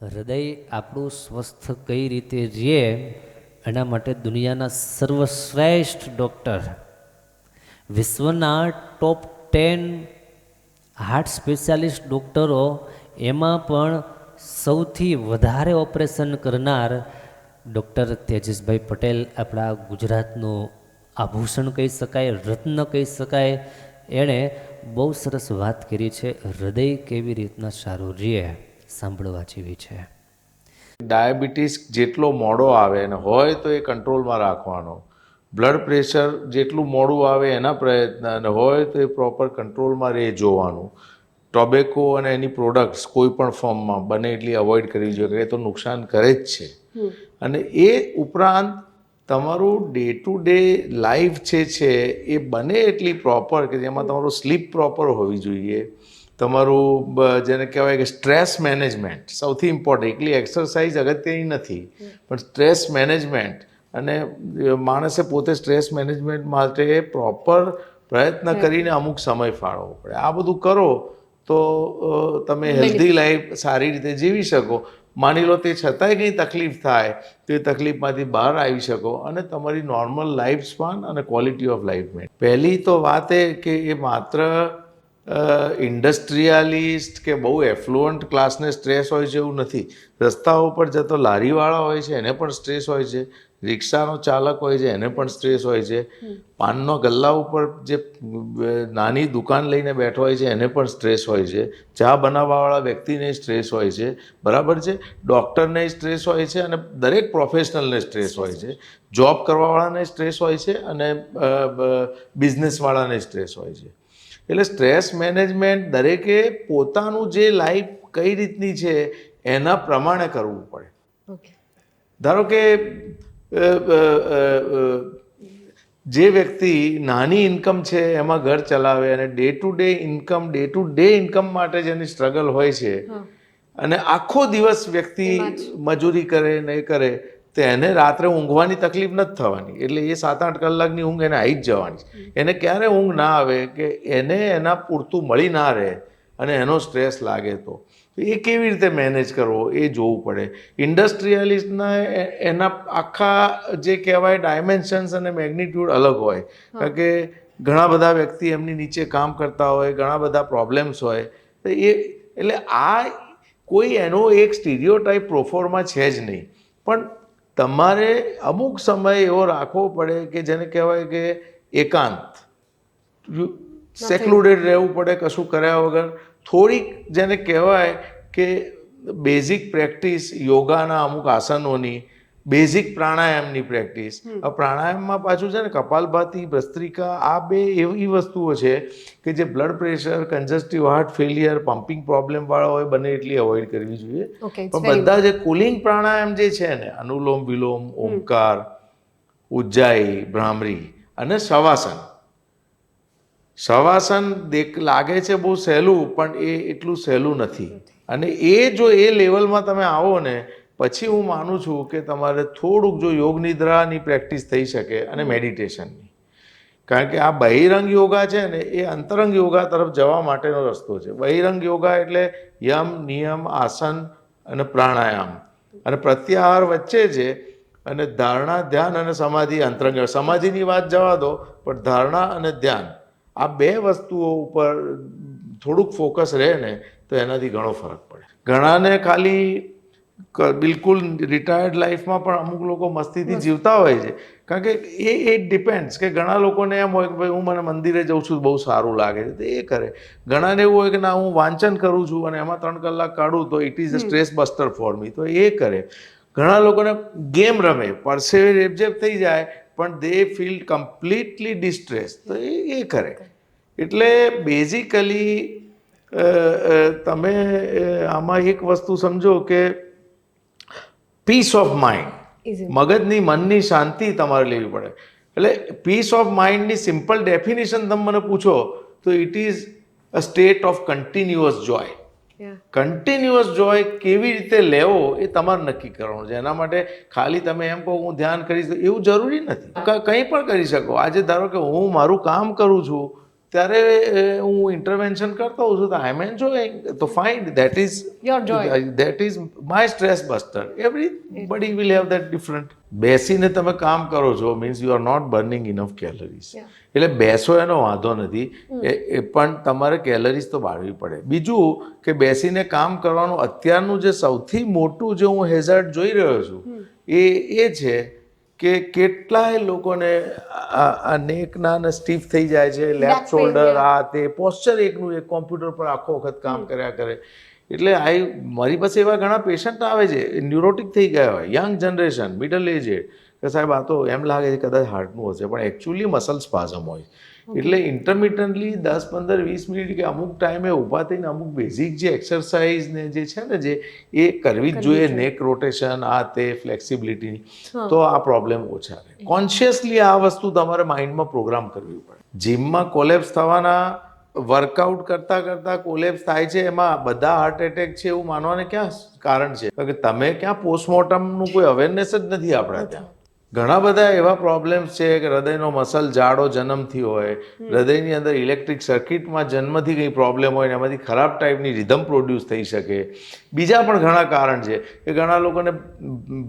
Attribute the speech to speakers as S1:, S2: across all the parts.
S1: હૃદય આપણું સ્વસ્થ કઈ રીતે રહે એના માટે દુનિયાના સર્વશ્રેષ્ઠ ડૉક્ટર, વિશ્વના ટોપ ટેન હાર્ટ સ્પેશિયાલિસ્ટ ડૉક્ટરો, એમાં પણ સૌથી વધારે ઓપરેશન કરનાર ડૉક્ટર તેજસભાઈ પટેલ આપણા ગુજરાતનું આભૂષણ કહી શકાય, રત્ન કહી શકાય. એણે બહુ સરસ વાત કરી છે, હૃદય કેવી રીતના સારું રહે સાંભળવા જેવી છે.
S2: ડાયાબિટીસ જેટલો મોડો આવે અને હોય તો એ કંટ્રોલમાં રાખવાનો. બ્લડ પ્રેશર જેટલું મોડું આવે એના પ્રયત્ન અને હોય તો એ પ્રોપર કંટ્રોલમાં રહે જોવાનું. ટોબેકો અને એની પ્રોડક્ટ્સ કોઈ પણ ફોર્મમાં બને એટલી અવોઇડ કરવી જોઈએ કે એ તો નુકસાન કરે જ છે. અને એ ઉપરાંત તમારું ડે ટુ ડે લાઈફ જે છે એ બને એટલી પ્રોપર કે જેમાં તમારું સ્લીપ પ્રોપર હોવી જોઈએ. તમારું જેને કહેવાય કે સ્ટ્રેસ મેનેજમેન્ટ સૌથી ઇમ્પોર્ટન્ટ એકલી એક્સરસાઇઝ અગત્યની નથી પણ સ્ટ્રેસ મેનેજમેન્ટ અને માણસે પોતે સ્ટ્રેસ મેનેજમેન્ટ માટે પ્રોપર પ્રયત્ન કરીને અમુક સમય ફાળવવો પડે. આ બધું કરો તો તમે હેલ્ધી લાઈફ સારી રીતે જીવી શકો. માની લો તે છતાંય કંઈ તકલીફ થાય તો એ તકલીફમાંથી બહાર આવી શકો અને તમારી નોર્મલ લાઈફ સ્પાન અને ક્વોલિટી ઓફ લાઈફ મેં પહેલી તો વાત એ કે એ માત્ર ઇન્ડસ્ટ્રીયાલિસ્ટ કે બહુ એફ્લુઅન્ટ ક્લાસને સ્ટ્રેસ હોય છે એવું નથી. રસ્તાઓ પર જતો લારીવાળા હોય છે એને પણ સ્ટ્રેસ હોય છે. રિક્ષાનો ચાલક હોય છે એને પણ સ્ટ્રેસ હોય છે. પાનનો ગલ્લા ઉપર જે નાની દુકાન લઈને બેઠો હોય છે એને પણ સ્ટ્રેસ હોય છે. ચા બનાવવાવાળા વ્યક્તિને સ્ટ્રેસ હોય છે. બરાબર છે? ડૉક્ટરને સ્ટ્રેસ હોય છે અને દરેક પ્રોફેશનલને સ્ટ્રેસ હોય છે. જોબ કરવાવાળાને સ્ટ્રેસ હોય છે અને બિઝનેસવાળાને સ્ટ્રેસ હોય છે. એટલે સ્ટ્રેસ મેનેજમેન્ટ દરેકે પોતાનું જે લાઈફ કઈ રીતની છે એના પ્રમાણે કરવું પડે. ધારો કે જે વ્યક્તિ નાની ઇન્કમ છે એમાં ઘર ચલાવે અને day to day income day to day income માટે જેની સ્ટ્રગલ હોય છે અને આખો દિવસ વ્યક્તિ મજૂરી કરે ને કરે તો એને રાત્રે ઊંઘવાની તકલીફ નથી થવાની. એટલે એ સાત આઠ કલાકની ઊંઘ એને આવી જ જવાની. એને ક્યારે ઊંઘ ના આવે કે એને એના પૂરતું મળી ના રહે અને એનો સ્ટ્રેસ લાગે તો. એ કેવી રીતે મેનેજ કરવો એ જોવું પડે. ઇન્ડસ્ટ્રીયલિસ્ટના એના આખા જે કહેવાય ડાયમેન્શન્સ અને મેગ્નિટ્યુડ અલગ હોય. કારણ કે ઘણા બધા વ્યક્તિ એમની નીચે કામ કરતા હોય ઘણા બધા પ્રોબ્લેમ્સ હોય. તો એ એટલે આ કોઈ એનો એક સ્ટીરિયો ટાઈપ પ્રોફોરમાં છે જ નહીં. પણ તમારે અમુક સમય એવો રાખવો પડે કે જેને કહેવાય કે એકાંત. સેક્લુડેડ રહેવું પડે કશું કર્યા વગર. થોડીક જેને કહેવાય કે બેઝિક પ્રેક્ટિસ યોગાના અમુક આસનોની બેઝિક પ્રાણાયામની પ્રેક્ટિસ પ્રાણાયામમાં પાછું છે ને કપાલભાતી ભસ્ત્રિકા આ બે એવી વસ્તુઓ છે કે જે blood pressure congestive heart failure pumping problem વાળા હોય બને એટલી અવોઇડ કરવી જોઈએ. પણ બધા જે કુલિંગ પ્રાણાયામ જે છે ને અનુલોમ વિલોમ ઓમકાર ઉજ્જાઈ ભ્રામરી અને શવાસન. શવાસન દેખ લાગે છે બહુ સહેલું પણ એ એટલું સહેલું નથી. અને એ જો એ લેવલમાં તમે આવો ને પછી હું માનું છું કે તમારે થોડુંક જો યોગ નિદ્રાની પ્રેક્ટિસ થઈ શકે અને મેડિટેશનની. કારણ કે આ બહિરંગ યોગા છે ને એ અંતરંગ યોગા તરફ જવા માટેનો રસ્તો છે. બહિરંગ યોગા એટલે યમ નિયમ આસન અને પ્રાણાયામ. અને પ્રત્યાહાર વચ્ચે છે અને ધારણા ધ્યાન અને સમાધિ અંતરંગ. સમાધિની વાત જવા દો પણ ધારણા અને ધ્યાન આ બે વસ્તુઓ ઉપર થોડુંક ફોકસ રહે ને તો એનાથી ઘણો ફરક પડે. ઘણાને ખાલી બિલકુલ રિટાયર્ડ લાઈફમાં પણ અમુક લોકો મસ્તીથી જીવતા હોય છે. કારણ કે એ એ ડિપેન્ડ્સ કે ઘણા લોકોને એમ હોય કે ભાઈ હું મને મંદિરે જઉં છું બહુ સારું લાગે છે. તો એ કરે. ઘણાને એવું હોય કે ના હું વાંચન કરું છું અને એમાં ત્રણ કલાક કાઢું તો it is a stress buster for me તો એ કરે. ઘણા લોકોને ગેમ રમે. પરસેવે રેપઝેપ થઈ જાય પણ દે ફીલ કમ્પ્લીટલી ડિસ્ટ્રેસ તો એ એ કરે. એટલે બેઝિકલી તમે આમાં એક વસ્તુ સમજો કે પીસ ઓફ માઇન્ડ મગજની મનની શાંતિ તમારે લેવી પડે. એટલે પીસ ઓફ માઇન્ડની સિમ્પલ ડેફિનેશન તમે મને પૂછો તો it is a state of continuous joy continuous joy કેવી રીતે લેવો એ તમારે નક્કી કરવાનું છે. એના માટે ખાલી તમે એમ કહો હું ધ્યાન કરીશ એવું જરૂરી નથી. કંઈ પણ કરી શકો. આજે ધારો કે હું મારું કામ કરું છું ત્યારે હું ઇન્ટરવેન્શન કરતો હોઉં છું તો આઈ મેન જોઈંગ તો fine that is. That is my stress buster everybody will have that different બેસીને તમે કામ કરો છો means you are not burning enough calories એટલે બેસો એનો વાંધો નથી. એ પણ તમારે કેલરીઝ તો બાળવી પડે. બીજું કે બેસીને કામ કરવાનું અત્યારનું જે સૌથી મોટું જે હું હેઝર્ટ જોઈ રહ્યો છું એ એ છે કે કેટલાય લોકોને આ આ નેકના સ્ટીફ થઈ જાય છે લેફ્ટ શોલ્ડર આ તે પોસ્ચર એકનું એક કોમ્પ્યુટર પર આખો વખત કામ કર્યા કરે. એટલે આઈ મારી પાસે એવા ઘણા પેશન્ટ આવે છે ન્યુરોટિક થઈ ગયા હોય યંગ જનરેશન મિડલ એજેડ કે સાહેબ આ તો એમ લાગે છે કદાચ હાર્ટનું હશે પણ એકચ્યુઅલી મસલ્સ પાઝમ હોય એટલે ઇન્ટરમિટન્ટલી દસ પંદર વીસ મિનિટ કે અમુક ટાઈમે ઊભા થઈને અમુક બેઝિક જે એક્સરસાઇઝ ને જે છે ને જે એ કરવી જ જોઈએ નેક રોટેશન આ તે ફ્લેક્સિબિલિટીની તો આ પ્રોબ્લેમ ઓછા રહે. કોન્શિયસલી આ વસ્તુ તમારે માઇન્ડમાં પ્રોગ્રામ કરવી પડે. જીમમાં કોલેપ્સ થવાના વર્કઆઉટ કરતા કરતા કોલેપ્સ થાય છે એમાં બધા હાર્ટ એટેક છે એવું માનવાને ક્યાં કારણ છે? કે તમે ક્યાં પોસ્ટમોર્ટમનું કોઈ અવેરનેસ જ નથી આપણા ત્યાં. ઘણા બધા એવા પ્રોબ્લેમ્સ છે કે હૃદયનો મસલ જાડો જન્મથી હોય હૃદયની અંદર ઇલેક્ટ્રિક સર્કિટમાં જન્મથી કંઈ પ્રોબ્લેમ હોય ને એમાંથી ખરાબ ટાઈપની રિધમ પ્રોડ્યુસ થઈ શકે. બીજા પણ ઘણા કારણ છે કે ઘણા લોકોને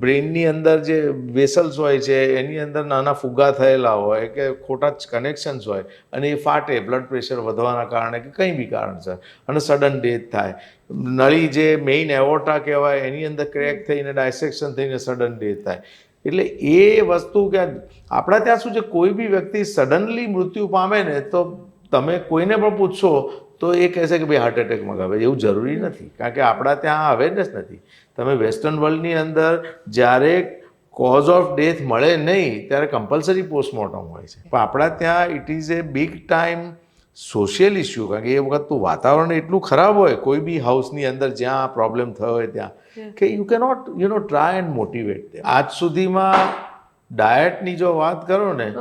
S2: બ્રેઇનની અંદર જે વેસલ્સ હોય છે એની અંદર નાના ફુગ્ગા થયેલા હોય કે ખોટા કનેક્શન્સ હોય અને એ ફાટે બ્લડ પ્રેશર વધવાના કારણે કે કંઈ બી કારણસર અને સડન ડેથ થાય. નળી જે મેઇન એવોટા કહેવાય એની અંદર ક્રેક થઈને ડાયસેક્શન થઈને સડન ડેથ થાય. એટલે એ વસ્તુ કે આપણા ત્યાં શું છે, કોઈ બી વ્યક્તિ સડનલી મૃત્યુ પામે ને તો તમે કોઈને પણ પૂછશો તો એ કહેશે કે ભાઈ હાર્ટ એટેકમાં ગાવે એવું જરૂરી નથી. કારણ કે આપણા ત્યાં અવેરનેસ નથી. તમે વેસ્ટર્ન વર્લ્ડની અંદર જ્યારે કોઝ ઓફ ડેથ મળે નહીં, ત્યારે કમ્પલસરી પોસ્ટમોર્ટમ હોય છે. પણ આપણા ત્યાં it is a big time social issue કારણ કે એ વખતનું વાતાવરણ એટલું ખરાબ હોય કોઈ બી હાઉસની અંદર જ્યાં પ્રોબ્લેમ થયો હોય ત્યાં કે you cannot you know try and motivate આજ સુધીમાં ડાયટની જો વાત કરો ને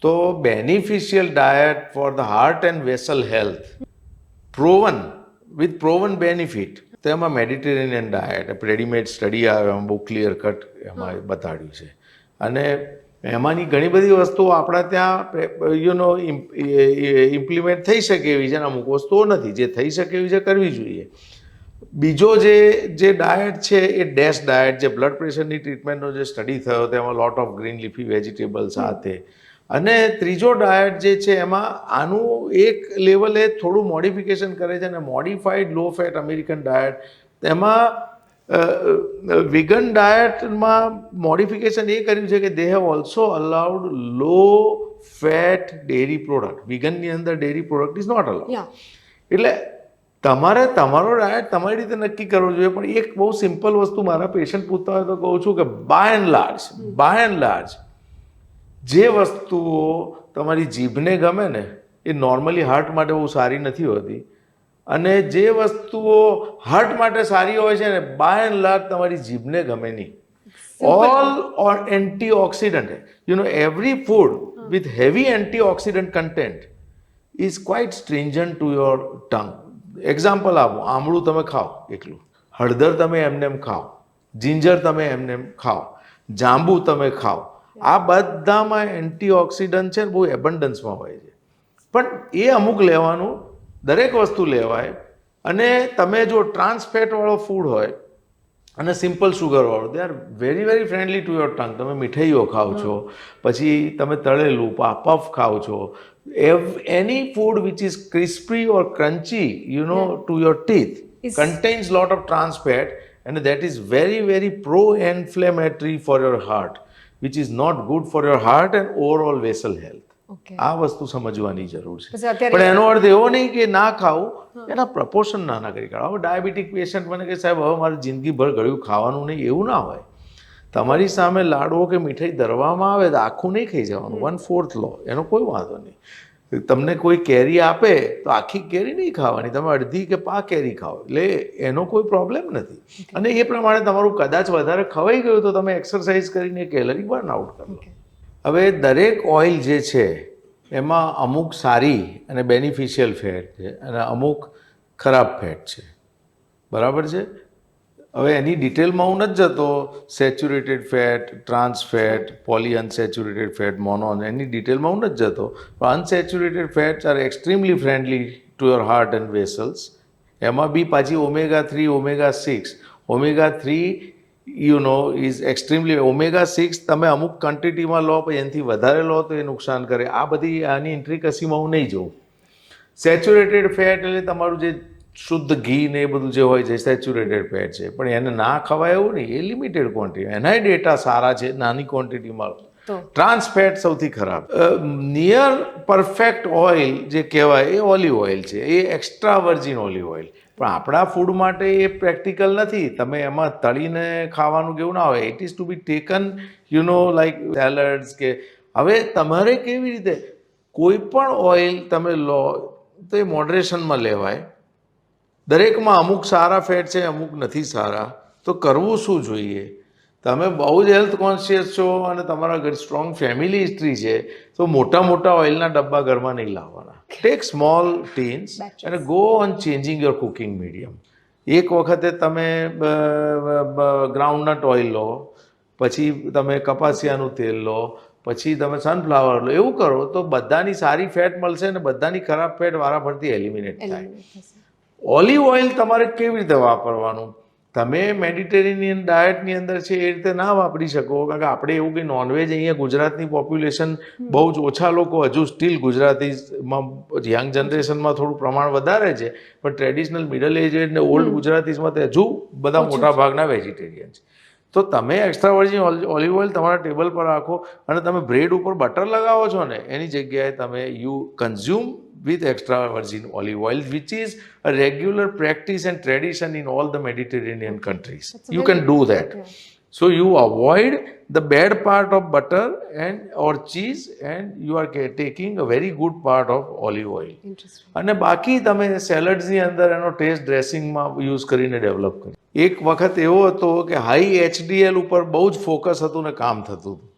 S2: તો beneficial diet for the heart and vessel health proven with proven benefit તો એમાં મેડિટેરેનિયન ડાયટ રેડીમેડ સ્ટડી આવે એમાં બહુ ક્લિયર કટ એમાં બતાડ્યું છે. અને એમાંની ઘણી બધી વસ્તુઓ આપણા ત્યાં યુ નો ઇમ્પ્લિમેન્ટ થઈ શકે એવી છે અને અમુક વસ્તુઓ નથી. જે થઈ શકે એવી છે કરવી જોઈએ. બીજો જે જે ડાયટ છે એ ડેશ ડાયટ જે બ્લડ પ્રેશરની ટ્રીટમેન્ટનો જે સ્ટડી થયો તેમાં lot of green leafy vegetable સાથે. અને ત્રીજો ડાયટ જે છે એમાં આનું એક લેવલે થોડું મોડિફિકેશન કરે છે અને modified low fat American diet તેમાં વિગન ડાયટમાં મોડિફિકેશન એ કર્યું છે કે they have also allowed low fat dairy product વિગનની અંદર dairy product is not allowed એટલે તમારે તમારો ડાયટ તમારી રીતે નક્કી કરવો જોઈએ પણ એક બહુ સિમ્પલ વસ્તુ મારા પેશન્ટ પૂછતા હોય તો કહું છું કે by and large by and large જે વસ્તુઓ તમારી જીભને ગમે ને એ નોર્મલી હાર્ટ માટે બહુ સારી નથી હોતી. અને જે વસ્તુઓ હાર્ટ માટે સારી હોય છે ને બાય એન્ડ લાર્જ તમારી જીભને ગમે નહીં. All or antioxidant you know every food with heavy antioxidant content is quite stringent to your tongue example આપો આમળું તમે ખાઓ એકલું. હળદર તમે એમને એમ ખાઓ. જિંજર તમે એમને એમ ખાઓ. જાંબુ તમે ખાઓ. આ બધામાં એન્ટીઓક્સિડન્ટ છે ને બહુ એબન્ડન્સમાં હોય છે. પણ એ અમુક લેવાનું દરેક વસ્તુ લેવાય અને તમે જો ટ્રાન્સ ફેટવાળો ફૂડ હોય અને simple સુગરવાળો they are very very friendly to your tongue તમે મીઠાઈઓ ખાઓ છો પછી તમે તળેલું પા પફ ખાઓ છો of any food which is crispy or crunchy you know to your teeth of trans fat and that is very very pro inflammatory for your heart which is not good for your heart and overall vessel health
S3: Okay.
S2: આ વસ્તુ સમજવાની જરૂર છે. પણ એનો અર્થ એવો નહીં કે ના ખાવું એના પ્રપોર્શન નાના કરી કાઢો. હવે ડાયાબિટીક પેશન્ટ મને કે સાહેબ હવે મારે જિંદગીભર ગળ્યું ખાવાનું નહીં એવું ના હોય. તમારી સામે લાડવો કે મીઠાઈ ધરવામાં આવે તો આખું નહીં ખાઈ જવાનું. વન ફોર્થ લો એનો કોઈ વાંધો નહીં. તમને કોઈ કેરી આપે તો આખી કેરી નહીં ખાવાની. તમે અડધી કે પા કેરી ખાઓ. એટલે એનો કોઈ પ્રોબ્લેમ નથી. અને એ પ્રમાણે તમારું કદાચ વધારે ખવાઈ ગયું તો તમે એક્સરસાઇઝ કરીને કેલરી બર્ન આઉટ કરો. હવે દરેક ઓઇલ જે છે, એમાં અમુક સારી અને બેનિફિશિયલ ફેટ છે અને અમુક ખરાબ ફેટ છે. બરાબર છે? હવે એની ડિટેલમાં હું નથી જતો. Saturated fat, trans fat, poly unsaturated fat, mono એની ડિટેલમાં હું નથી જતો. પણ unsaturated fats are extremely friendly to your heart and vessels એમાં બી પાછી omega three omega six omega three you know is extremely omega six તમે અમુક ક્વોન્ટિટીમાં લો પછી એનાથી વધારે લો તો એ નુકસાન કરે. આ બધી આની ઇન્ટ્રિકસીમાં હું નહીં જોઉં. સેચ્યુરેટેડ ફેટ એટલે તમારું જે શુદ્ધ ઘી ને એ બધું જે હોય છે સેચ્યુરેટેડ ફેટ છે. પણ એને ના ખવાય એવું નહીં એ લિમિટેડ ક્વોન્ટિટી એનાય ડેટા સારા છે નાની ક્વોન્ટિટીમાં ટ્રાન્સ ફેટ સૌથી ખરાબ. નિયર પરફેક્ટ ઓઇલ જે કહેવાય એ ઓલિવ ઓઇલ છે. એ એક્સ્ટ્રા વર્જિન ઓલિવ ઓઇલ પણ આપણા ફૂડ માટે એ પ્રેક્ટિકલ નથી. તમે એમાં તળીને ખાવાનું કેવું ના હોય. It is to be taken you know like salads કે હવે તમારે કેવી રીતે? કોઈ પણ ઓઇલ તમે લો, તો એ મોડરેશનમાં લેવાય. દરેકમાં અમુક સારા ફેટ છે, અમુક નથી સારા. તો કરવું શું જોઈએ? તમે બહુ જ હેલ્થ કોન્શિયસ છો અને તમારા ઘર સ્ટ્રોંગ ફેમિલી હિસ્ટ્રી છે તો મોટા મોટા ઓઇલના ડબ્બા ઘરમાં નહીં લાવવાના. Take small tins. અને go on changing your cooking medium એક વખતે તમે ગ્રાઉન્ડનટ ઓઇલ લો પછી તમે કપાસિયાનું તેલ લો પછી તમે સનફ્લાવર લો એવું કરો તો બધાની સારી ફેટ મળશે અને બધાની ખરાબ ફેટ વારાફરતી એલિમિનેટ થાય. ઓલિવ ઓઇલ તમારે કેવી રીતે વાપરવાનું? તમે મેડિટેરેનિયન ડાયટની અંદર છે એ રીતે ના વાપરી શકો કારણ કે આપણે એવું કે નોનવેજ અહીંયા ગુજરાતની પોપ્યુલેશન બહુ જ ઓછા લોકો હજુ સ્ટીલ ગુજરાતીમાં યંગ જનરેશનમાં થોડું પ્રમાણ વધારે છે પણ ટ્રેડિશનલ મિડલ એજ ને ઓલ્ડ ગુજરાતીસમાં તે હજુ બધા મોટા ભાગના વેજીટેરિયન છે. તો તમે એક્સ્ટ્રા વર્જિન ઓલિવ ઓઇલ તમારા ટેબલ પર રાખો અને તમે બ્રેડ ઉપર બટર લગાવો છો ને એની જગ્યાએ તમે you consume with extra virgin olive oil, which is a regular practice and tradition in all the Mediterranean countries. You can do that.
S3: idea.
S2: So you avoid the bad part of butter and or cheese, and you are taking a very good part of olive oil.
S3: Interesting.
S2: અને બાકી તમે સેલડ્સની અંદર એનો taste ડ્રેસિંગમાં use કરીને develop કરી એક વખત એવો હતો કે હાઈ એચડીએલ ઉપર બહુ જ ફોકસ હતું ને કામ થતું હતું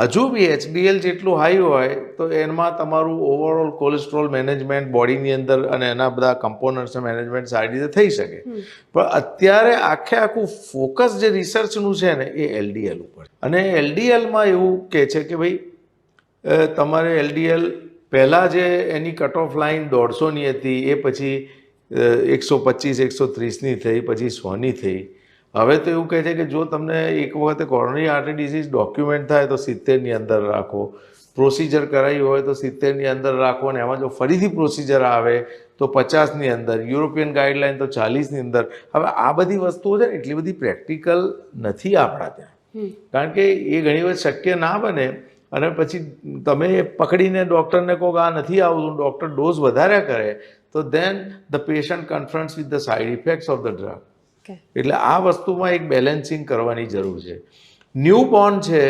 S2: હજુ બી એચડીએલ જેટલું હાઈ હોય તો એમાં તમારું ઓવરઓલ કોલેસ્ટ્રોલ મેનેજમેન્ટ બોડીની અંદર અને એના બધા કમ્પોનન્ટ્સના મેનેજમેન્ટ સારી રીતે થઈ શકે. પણ અત્યારે આખે આખું ફોકસ જે રિસર્ચનું છે ને એ એલડીએલ ઉપર. અને એલડીએલમાં એવું કહે છે કે ભાઈ તમારે એલડીએલ પહેલાં જે એની કટ ઓફ લાઇન દોઢસોની હતી એ પછી એકસો પચીસ એકસો ત્રીસની થઈ પછી સોની થઈ. હવે તો એવું કહે છે કે જો તમને એક વખતે કોરોનરી આર્ટરી ડિસીઝ ડોક્યુમેન્ટ થાય તો સિત્તેરની અંદર રાખો. પ્રોસિજર કરાવી હોય તો સિત્તેરની અંદર રાખો અને એમાં જો ફરીથી પ્રોસિજર આવે તો પચાસની અંદર યુરોપિયન ગાઈડલાઇન તો ચાલીસની અંદર. હવે આ બધી વસ્તુઓ છે ને એટલી બધી પ્રેક્ટિકલ નથી આપણા ત્યાં. કારણ કે એ ઘણી વખત શક્ય ના બને અને પછી તમે પકડીને ડૉક્ટરને કહો આ નથી આવતું ડૉક્ટર ડોઝ વધારે કરે તો then the patient confronts with the side effects of the drug. એટલે આ વસ્તુમાં એક બેલેન્સિંગ કરવાની જરૂર છે. ન્યૂ બોર્ન છે,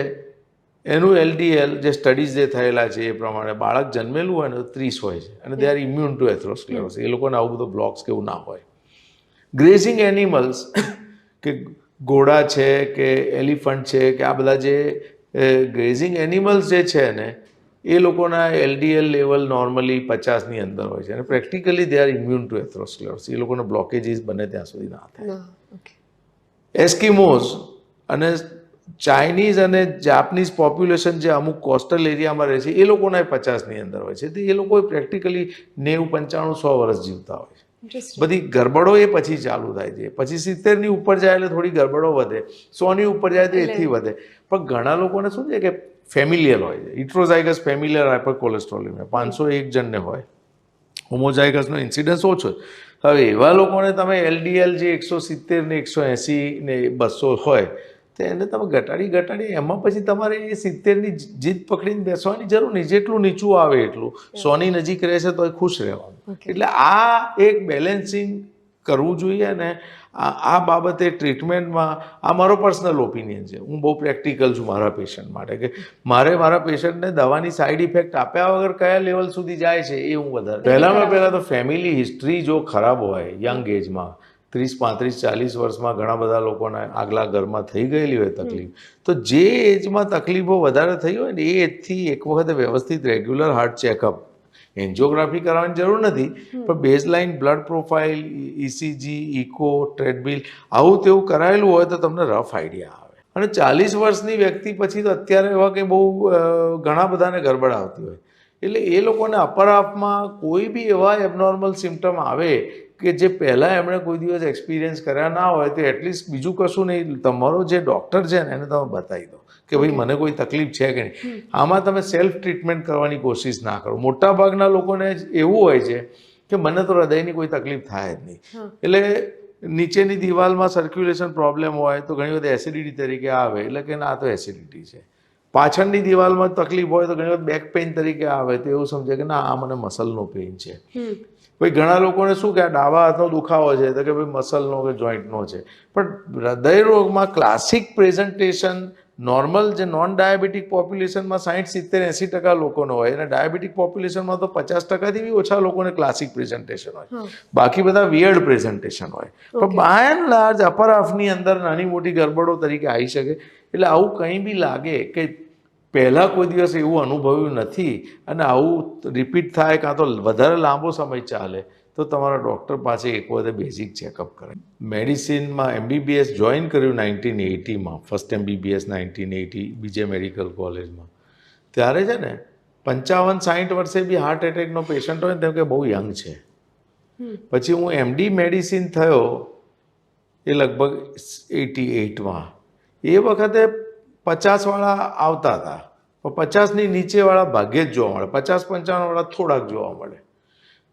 S2: એનું એલડીએલ જે સ્ટડીઝ જે થયેલા છે એ પ્રમાણે બાળક જન્મેલું હોય ને તો ત્રીસ હોય છે અને they are immune to atherosclerosis એ લોકોને આવું બધું બ્લોક્સ કે એવું ના હોય. ગ્રેઝિંગ એનિમલ્સ કે ઘોડા છે કે એલિફન્ટ છે કે આ બધા જે ગ્રેઝિંગ એનિમલ્સ જે છે ને એ લોકોના એલડીએલ લેવલ નોર્મલી પચાસની અંદર હોય છે. અને practically they are immune to atherosclerosis એ લોકોને બ્લોકેજીસ બને ત્યાં સુધી ના થાય. એસ્કિમોઝ અને ચાઇનીઝ અને જાપનીઝ પોપ્યુલેશન જે અમુક કોસ્ટલ એરિયામાં રહે છે એ લોકોના પચાસની અંદર હોય છે. તો એ લોકો પ્રેક્ટિકલી નેવું પંચાણું સો વર્ષ જીવતા હોય છે. બધી ગરબડો એ પછી ચાલુ થાય છે. પછી સિત્તેરની ઉપર જાય એટલે થોડી ગરબડો વધે. સોની ઉપર જાય તો એથી વધે. પણ ઘણા લોકોને શું છે કે ફેમિલિયર હોય છે. ઇટ્રોઝાઇગસ ફેમિલિયર હાઇપર કોલેસ્ટ્રોલિમિયા પાંચસો એક જણને હોય. હોમોઝાઇગસનો ઇન્સિડન્સ ઓછો હવે એવા લોકોને તમે એલડીએલ જે એકસો સિત્તેર ને એકસો એંસી ને બસો હોય તો એને તમે ઘટાડી ઘટાડી એમાં પછી તમારે એ સિત્તેરની જીદ પકડીને બેસવાની જરૂર નહીં. જેટલું નીચું આવે એટલું. સોની નજીક રહેશે તો ખુશ રહેવાનું. એટલે આ એક બેલેન્સિંગ કરવું જોઈએ અને આ આ બાબતે ટ્રીટમેન્ટમાં આ મારો પર્સનલ ઓપિનિયન છે. હું બહુ પ્રેક્ટિકલ છું મારા પેશન્ટ માટે કે મારે મારા પેશન્ટને દવાની સાઈડ ઇફેક્ટ આપ્યા વગર કયા લેવલ સુધી જાય છે એ હું વધારે. પહેલાંમાં પહેલાં તો ફેમિલી હિસ્ટ્રી જો ખરાબ હોય યંગ એજમાં ત્રીસ પાંત્રીસ ચાલીસ વર્ષમાં ઘણા બધા લોકોના આગલા ઘરમાં થઈ ગયેલી હોય તકલીફ. તો જે એજમાં તકલીફો વધારે થઈ હોય ને એ એજથી એક વખત વ્યવસ્થિત રેગ્યુલર હાર્ટ ચેકઅપ એન્જિયોગ્રાફી કરાવવાની જરૂર નથી પણ baseline blood profile ECG echo treadmill આવું તેવું કરાયેલું હોય તો તમને રફ આઈડિયા આવે. અને ચાલીસ વર્ષની વ્યક્તિ પછી તો અત્યારે એવા કંઈ બહુ ઘણા બધાને ગરબડ આવતી હોય. એટલે એ લોકોને અપર હાફમાં કોઈ બી એવા એબનોર્મલ સિમ્ટમ આવે કે જે પહેલાં એમણે કોઈ દિવસ એક્સપિરિયન્સ કર્યા ના હોય તો એટલીસ્ટ બીજું કશું નહીં. તમારો જે ડૉક્ટર છે ને એને તમે બતાવી દો. કે ભાઈ મને કોઈ તકલીફ છે કે નહીં? આમાં તમે સેલ્ફ ટ્રીટમેન્ટ કરવાની કોશિશ ના કરો. મોટા ભાગના લોકોને એવું હોય છે કે મને તો હૃદયની કોઈ તકલીફ થાય જ નહીં. એટલે નીચેની દિવાલમાં સર્ક્યુલેશન પ્રોબ્લેમ હોય તો ઘણી વખત એસિડિટી તરીકે આવે એટલે કે ના તો એસિડિટી છે. પાછળની દિવાલમાં તકલીફ હોય તો ઘણી વખત બેક પેઇન તરીકે આવે તો એવું સમજે કે ના આ મને મસલનો પેઇન છે. ભાઈ ઘણા લોકોને શું કે આ ડાબા હાથનો દુખાવો છે તો કે ભાઈ મસલનો કે જોઈન્ટનો છે. પણ હૃદય રોગમાં ક્લાસિક પ્રેઝન્ટેશન નોર્મલ જે નોન ડાયાબિટીક પોપ્યુલેશનમાં સાઠ સિત્તેર એંસી ટકા લોકોનો હોય અને ડાયાબિટીક પોપ્યુલેશનમાં તો પચાસ ટકાથી બી ઓછા લોકોને ક્લાસિક પ્રેઝન્ટેશન હોય. બાકી બધા વિયર્ડ પ્રેઝન્ટેશન હોય. પણ બાય એન્ડ લાર્જ અપર હાફની અંદર નાની મોટી ગરબડો તરીકે આવી શકે. એટલે આવું કંઈ બી લાગે કે પહેલાં કોઈ દિવસ એવું અનુભવ્યું નથી અને આવું રિપીટ થાય કાં તો વધારે લાંબો સમય ચાલે. તો તમારા ડૉક્ટર પાસે એક વખતે બેઝિક ચેકઅપ કરે. મેડિસિનમાં એમબીબીએસ જોઈન કર્યું nineteen એટીમાં first MBBS nineteen eighty BJ medical કોલેજમાં ત્યારે છે ને પંચાવન સાઠ વર્ષે બી હાર્ટ એટેકનો પેશન્ટ હોય ને તેમ કે બહુ યંગ છે. પછી હું એમડી મેડિસિન થયો એ લગભગ એટી એટમાં એ વખતે પચાસવાળા આવતા હતા. પણ પચાસની નીચેવાળા ભાગ્યે જ જોવા મળે. પચાસ પંચાવનવાળા થોડાક જોવા મળે.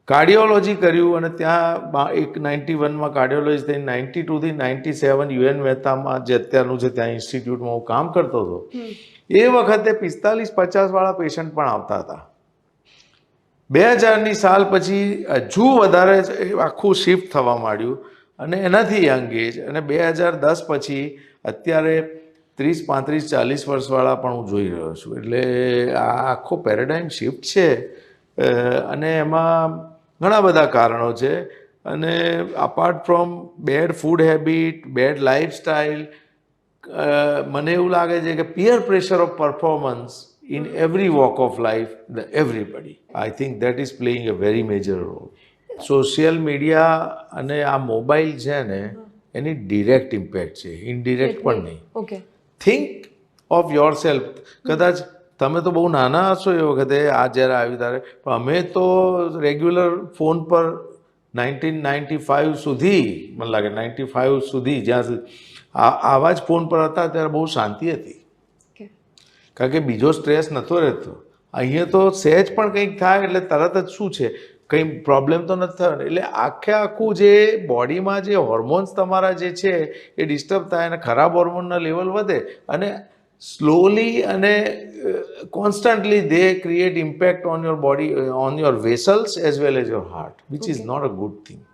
S2: કાર્ડિયોલોજી કર્યું અને ત્યાં એક નાઇન્ટી વનમાં કાર્ડિયોલોજી થઈ નાઇન્ટી ટુથી નાઇન્ટી સેવન યુએન મહેતામાં જે અત્યારનું છે ત્યાં ઇન્સ્ટિટ્યૂટમાં હું કામ કરતો હતો. એ વખતે પિસ્તાલીસ પચાસવાળા પેશન્ટ પણ આવતા હતા. બે હજારની સાલ પછી હજુ વધારે આખું શિફ્ટ થવા માંડ્યું અને એનાથી યંગ એજ અને બે હજાર દસ પછી અત્યારે ત્રીસ પાંત્રીસ ચાલીસ વર્ષવાળા પણ હું જોઈ રહ્યો છું. એટલે આ આખો પેરેડાઇમ શિફ્ટ છે. અને એમાં ઘણા બધા કારણો છે. અને apart from bad food habit bad lifestyle મને એવું લાગે છે કે peer pressure of performance in every walk of life the everybody I think that is playing a very major role social media અને આ મોબાઈલ છે ને એની ડિરેક્ટ ઇમ્પેક્ટ છે. ઇનડિરેક્ટ પણ નહીં.
S3: Okay
S2: think of yourself કદાચ તમે તો બહુ નાના હશો એ વખતે આ જ્યારે આવ્યું ત્યારે. પણ અમે તો રેગ્યુલર ફોન પર નાઇન્ટીન નાઇન્ટી ફાઇવ સુધી મને લાગે નાઇન્ટી ફાઇવ સુધી જ્યાં સુધી આ આવા જ ફોન પર હતા ત્યારે બહુ શાંતિ હતી. કારણ કે બીજો સ્ટ્રેસ નહોતો રહેતો. અહીંયા તો સહેજ પણ કંઈક થાય એટલે તરત જ શું છે? કંઈ પ્રોબ્લેમ તો નથી થયો એટલે આખે આખું જે બોડીમાં જે હોર્મોન્સ તમારા જે છે એ ડિસ્ટર્બ થાય અને ખરાબ હોર્મોનના લેવલ વધે. અને slowly and uh, constantly they create impact on your body, uh, on your vessels as well as your heart, which okay. is not a good thing.